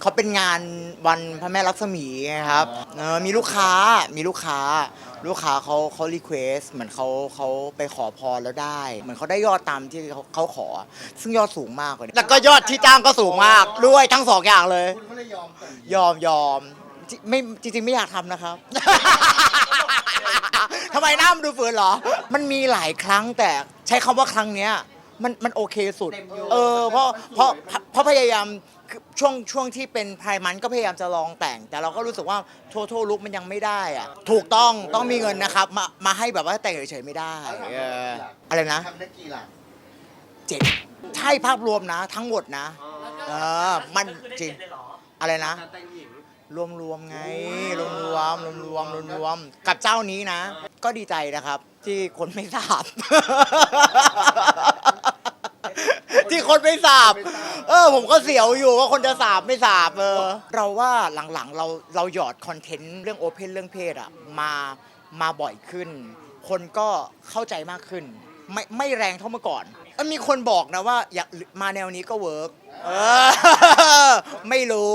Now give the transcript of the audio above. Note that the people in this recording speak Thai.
เขาเป็นงานวันพระแม่ลักษมีไงครับเออมีลูกค้ามีลูกค้า ลูกค้าเขาเขารีเควสเหมือนเขาเขาไปขอพรแล้วได้ เหมือนเขาได้ยอดตามที่เขาเขาขอ ซึ่งยอดสูงมากเลยแล้วก็ยอดที่จ้างก็สูงมากด้วยทั้งสองอย่างเลย คุณก็เลยยอมแต่งยอมยอมจิไม่จริงๆไม่อยากทำนะครับ ทำไมหน้ามันดูฝืนเหรอ มันมีหลายครั้งแต่ใช้คำว่าครั้งเนี้ย มันมันโอเคสุด เออเพราะเพราะเพราะพยายาม คือช่วงช่วงที่เป็นไพรมันก็พยายามจะลองแต่ง แต่เราก็รู้สึกว่าโทโทลุกมันยังไม่ได้อะถูกต้องต้องมีเงินนะครับ มามาให้แบบว่าแต่งเฉยๆไม่ได้เอออะไรนะทำได้กี่หลักเจ็ดใช่ภาพรวมนะ ทั้งหมดนะ เออ มันจริงอะไรนะ การแต่งหญิงรวมรวมๆไง รวมรวมรวมรวมรวมรวมกับเจ้านี้นะ ก็ดีใจนะครับ ที่คนไม่ทราบ ที่คนไม่ทราบ เออผมก็เสียวอยู่ว่าคนจะสาบไม่สาบเออเราว่าหลังๆเราเราหยอดคอนเทนต์เรื่องโอเพนเรื่องเพศอะมามาบ่อยขึ้น คนก็เข้าใจมากขึ้น ไม่ไม่แรงเท่าเมื่อก่อนมีคนบอกนะว่าอยากมาแนวนี้ก็เวิร์กเออไม่รู้